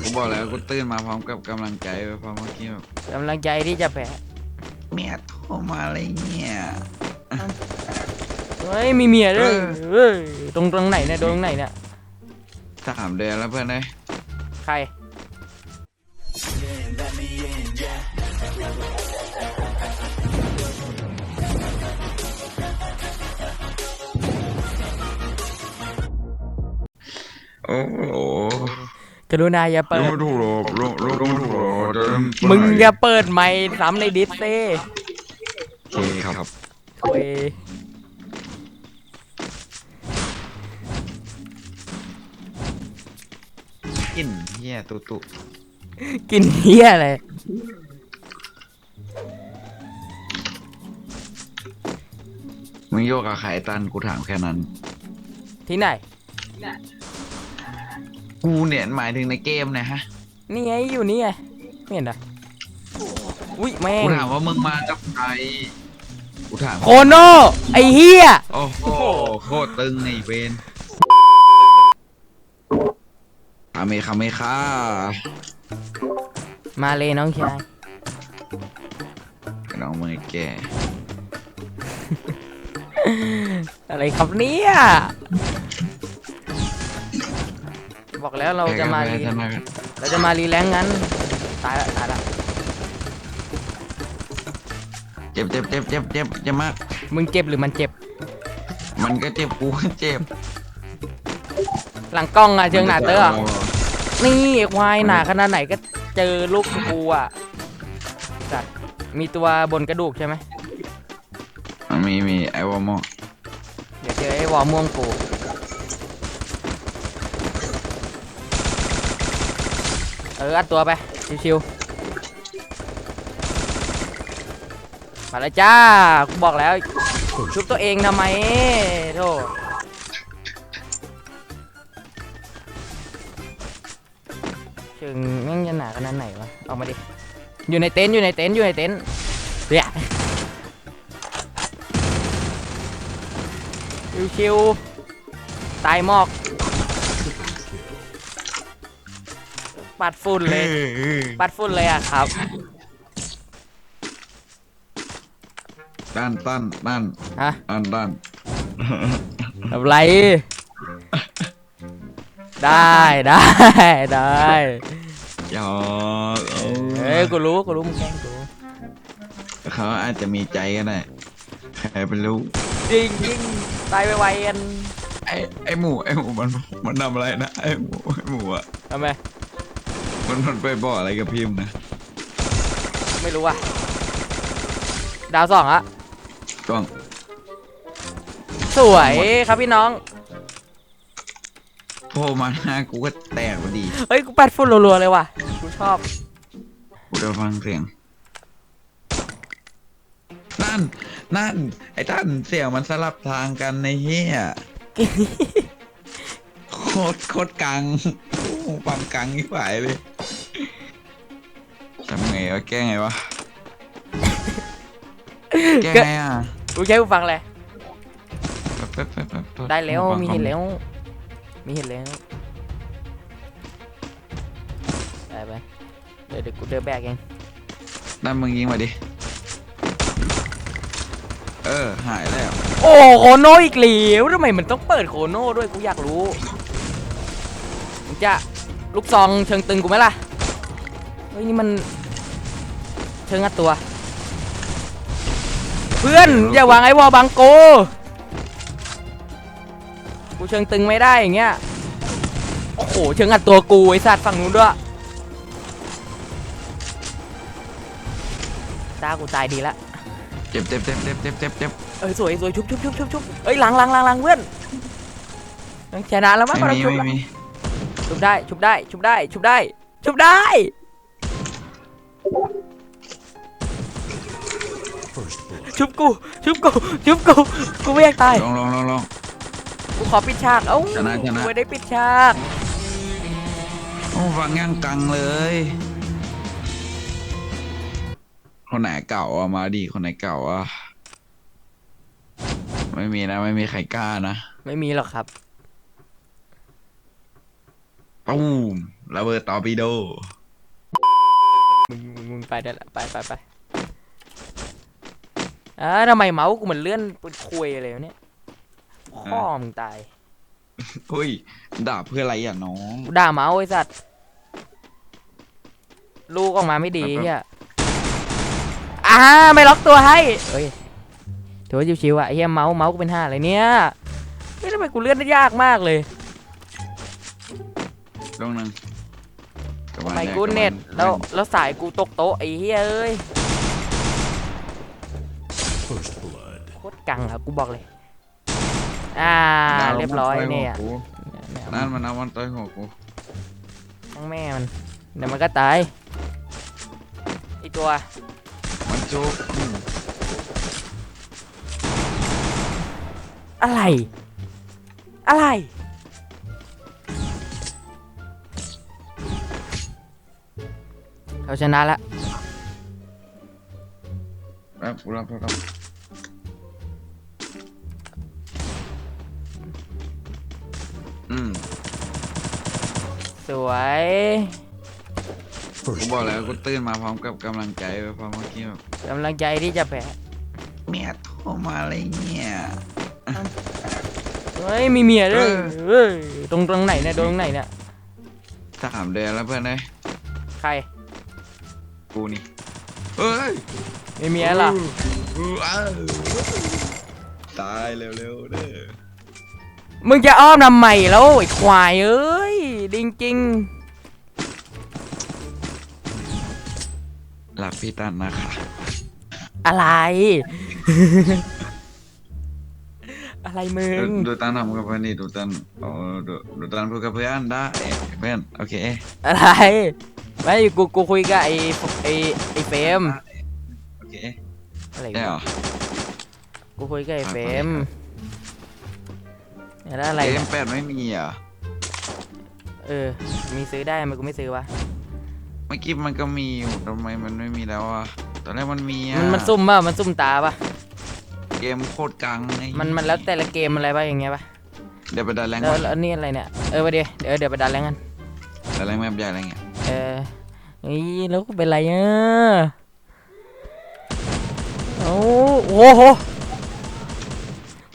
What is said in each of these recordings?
กูบอกแล้วกูตื่นมาพร้อมกับกำลังใจไปพร้อมเมื่อกี้แบบกำลังใจที่จะแพ้เมียโทรมาอะไรเนี่ยเฮ้ยมีเมียด้วยเออ เฮ้ยตรงตรงไหนเนี่ยตรงไหนเนี่ยสามเดือนแล้วเพื่อนเลยใครโอ้โห กรุณาอย่าเปิดไม่ถูกหรอกลูกลูกไม่ถูกหรอกจะมึงอย่าเปิดไมค์ซ้ำในดิสเซ่โอเคครับโอ้ยกินเฮียตุตุกินเฮียอะไรมึงโยกกับใครตันกูถามแค่นั้นที่ไหน กูเนี่ยหมายถึงในเกมเนะฮะนี่ไงอยู่นี่ไงไม่เห็นเหรออุ้ยแม่งกูถามว่ามึงมาจากใครกูถามโคโน่ไอเฮียโอ้โหโคตรตึงไอ้เวนคาเมคาเมค่ามาเลยน้องชายไอ้น้องมือแก่อะไรครับเนี่ย บอกแล้วเราจะมารีแพ้กันแพ้กันเราจะมารีแลงงั้น ตายละตายละเจ็บเจ็บเจ็บเจ็บเจ็บเจ็บมาก มึงเจ็บหรือมันเจ็บ มันก็เจ็บกูก็เจ็บ หลังกล้องอะเชิงหนาเตอร์อะนี่ควายหนาขนาดไหนก็เจอลูกกูอะสัตว์มีตัวบนกระดูกใช่ไหมมันมีมีไอวอมอเดี๋ยวเจอไอ้วอม่วงกู เอออัดตัวไปชิวๆมาแล้วจ้ากูบอกแล้วชุบตัวเองทำไมโธ่เชิงแม่งจะหนาขนาดไหนวะออกมาดิอยู่ในเต็นท์อยู่ในเต็นท์อยู่ในเต็นท์เดี๋ยชิวๆตายหมอก ปัดฝุ่นเลย ปัดฝุ่นเลยอะครับ ด้านตั้นด้านฮะ ด้านด้านอะไร ได้ได้ได้หยอกเออเอ้ยกูรู้กูรู้มึงแกล้งกูเขาอาจจะมีใจก็ได้ใครเป็นรู้จริงจริงตายไวๆกันไอไอหมูไอหมูมันมันทำอะไรนะไอหมูไอหมูอะทำไม มันมันไปบอกอะไรกับพิมพ์นะไม่รู้อะ ดาวสองอะต้อง สวยครับพี่น้องโทรมาหน้ากูก็แตกพอดีเฮ้ย กูปัดฝุ่นรัวๆเลยว่ะ กูชอบ กูจะฟังเสียง นั่น นั่น ไอ้ท่านเสียงมันสลับทางกันในเฮียโคตรโคตรกัง โอ้ปั๊มกังยิ่งไหวเลยทำไงวะแก้ไงวะ แก้ไงอะกูใช้กูฟังเลยแป๊บแป๊บแป๊บแป๊บได้แล้วฟังมีเห็นแล้ว มีเห็นแล้วไปไปเดี๋ยวเดี๋ยวกูเดินแบกเองด้านมึงยิงมาดิ เออ หายแล้ว โอ้โคโน่อีกแล้วทำไมมันต้องเปิดโคโน่ด้วยกูอยากรู้มึง จะลูกซองเชิงตึงกูไหมล่ะ เฮ้ยนี่มัน เชิงอัดตัว เพื่อนอย่าวางไอ้วอลบังโก กูเชิงตึงไม่ได้อย่างเงี้ย โอ้โหเชิงอัดตัวกูไอ้สัตว์ฝั่งนู้นด้วย ตากูตายดีละเจ็บเจ็บเจ็บเจ็บเจ็บเจ็บเจ็บเอ้ยสวยสวยชุบชุบชุบชุบชุบเอ้ยหลังหลังหลังหลังเพื่อนยังชนะแล้วมั้งไม่เรามีชุบไม่มี ชุบได้ชุบได้ชุบได้ชุบได้ชุบได้ชุบกูชุบกูชุบกูกูไม่อยากตายลองลองลองลองกูขอปิดฉากเอ้าชนะชนะกูไม่ได้ปิดฉากโอ้ฟังย่างกังเลยคนไหนเก่าอะมาดิคนไหนเก่าอะไม่มีนะ ไม่มีใครกล้านะ ไม่มีหรอกครับไป ตูมระเบิดตอร์ปิโด มึงมึงมึงไปได้ละไปไปไปอ่าทำไมเมาส์กูเหมือนเลื่อนเป็นคุยอะไรวะเนี่ยพ่อมึงตายเฮ้ยด่าเพื่ออะไรอะน้อง กูด่าเมาส์ไอ้สัตว์ลูกออกมาไม่ดีครับเฮียอ่าไม่ล็อกตัวให้เฮ้ยถือว่าชิวๆอะไอ้เฮียเมาส์เมาส์กูเป็นห้าอะไรเนี่ยเฮ้ยทำไมกูเลื่อนได้ยากมากเลย ตรงนึงทำไมกูเน็ตแล้วแล้วสายกูตกโต๊ะไอ้เฮียเอ้ย First blood. โคตรกังอะกูบอกเลย อ่าเรียบร้อยเนี่ยนั่นมันเอามันต่อยหัวกูทั้งแม่มันเดี๋ยวมันก็ตายไอตัวมันจุกอืมอะไร อะไร เขาชนะละแป๊บกูรับโทรศัพท์อืมสวยกูบอกแล้วกูตื่นมาพร้อมกับกำลังใจไปพร้อมเมื่อกี้แบบกำลังใจที่จะแพ้เมียโทรมาอะไรเนี่ย เฮ้ยมีเมียด้วยเออเฮ้ยตรงตรงไหนเนี่ยตรงไหนเนี่ยสามเดือนแล้วเพื่อนเลยใคร กูนี่เฮ้ยมีเมียเหรอเออเออตายเร็วๆเด้อมึงจะอ้อมทำไมแล้วไอ้ควายเอ้ยจริงหลับพี่ตันนะคะๆอะไร อะไรมึดูงดูตันทำกับเพื่อนนี่ดูตันเออดูดูตันพูดกับเพื่อนได้เพื่อนโอเคอะไร ไม่กูกูคุยกับไอ้ไอ้ไอ้เฟรมโอเคอะไรได้เหรอ กูคุยกับไอ้อะเฟรมเนี่ยแล้วอะไรเอ็เนี่ยมแปดไม่มีเหรอะเออ มีซื้อได้ทำไมกูไม่ซื้อวะ เมื่อกี้มันก็มีอยู่ทำไมมันไม่มีแล้วอะตอนแรกมันมีอะมันมันซุ่มป่ะมันซุ่มตาป่ะ เกมโคตรกังไงมันมันแล้วแต่ละเกมอะไรป่ะอย่างเงี้ยป่ะเดี๋ยวไปดันแรงแล้วก่อนแล้วอันนี่อะไรเนี่ย เออไปเดี๋ยวเดี๋ยวเดี๋ยวไปดันแล้วกันดันแรงแบบใหญ่อะไรเงี้ย เออนี่แล้วกูเป็นไรอะโอ้โห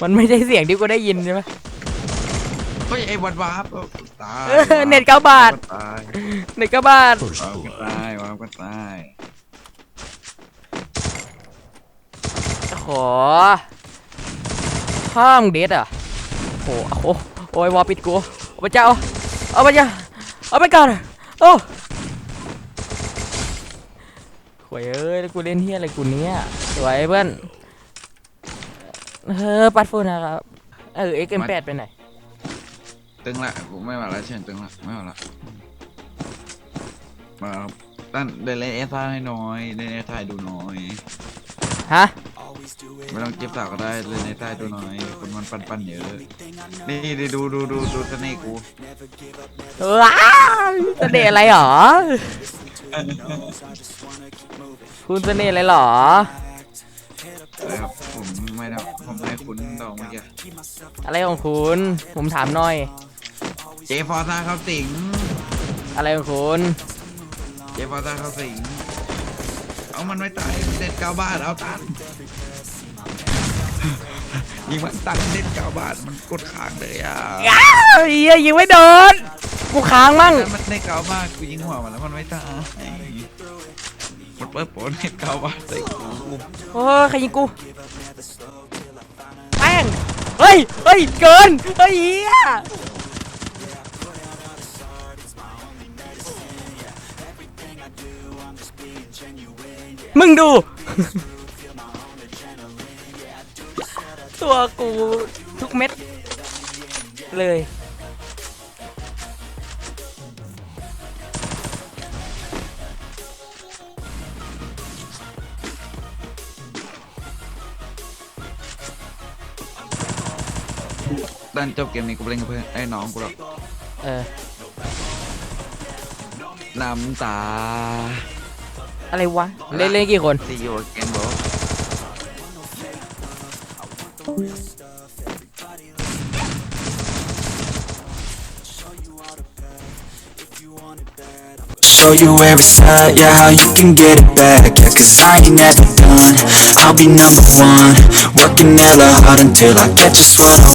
มันไม่ใช่เสียงที่กูได้ยินใช่ไหมเฮ้ยไอ้วัดวาร์ปตายเออเน็ตเก้าบาทตายเด็กกระบาด First วาร์ปก็ blood. ตายวาร์ปก็ตายโอ้โหห้องเด็ดอะโอ้โหโอ้โหโอ้ยวอลปิดกูเอาไปเจ้าเอาไปเจ้าเอาไปก่อน โอ้โวยเอ้ยแล้วกูเล่นเฮียอะไรกูเนี้ยสวยเพื่อนเออปัดฟูนะครับ เออเอ็กเอ็มแปดไปไหน ตึงละกูไม่มาละเช่นตึงละไม่มาละมาครับตั้นเดินเล่นเอสไให้หน่อยเล่นเอสไดูหน่อย ฮะ ไม่ต้องเก็บสาวก็ได้เล่นเอสไดูหน่อยคนมันปันปันๆเยอะนี่นี่ดูดูดูดูเสน่ห์กูว้าวเสน่ห์อะไรหรอ คุณเสน่ห์อะไรหรอเออครับผมไม่ได้ผมให้คุณดอกเมื่อกี้อะไรของคุณ ผมถามหน่อย เจฟอร์ซ่าเขาสิง อะไรของคุณ เจฟอร์ซ่าเขาสิง เอามันไม่ตายเด็ดเก้าบาทเอาตัน ยิงมันตันเด็ดเก้าบาทมันกดค้างเลยอะอ้าวเหี้ยยิงไม่โดนกูค้างมั่งแล้วมันเด็ดเก้าบาทกูยิงหัวมันแล้วมันไม่ตายมันเปิดโปนเด็ดเก้าบาทใส่กูโอ้ยใครยิงกูแป้งเฮ้ยเฮ้ยเกินเฮ้ยเหี้ยมึงดู ตัวกูทุกเม็ด เลย ด้านจบเกมนี้กูไปเล่นกับเพื่อนไอ้น้องกูหรอกเออ น้ำตาอะไรวะ เล่นเล่นกี่คน See you again bro Show you where every side, yeah, how you can get it back, yeah, cause I ain't never done, I'll be number one, working hella hard until I get just what I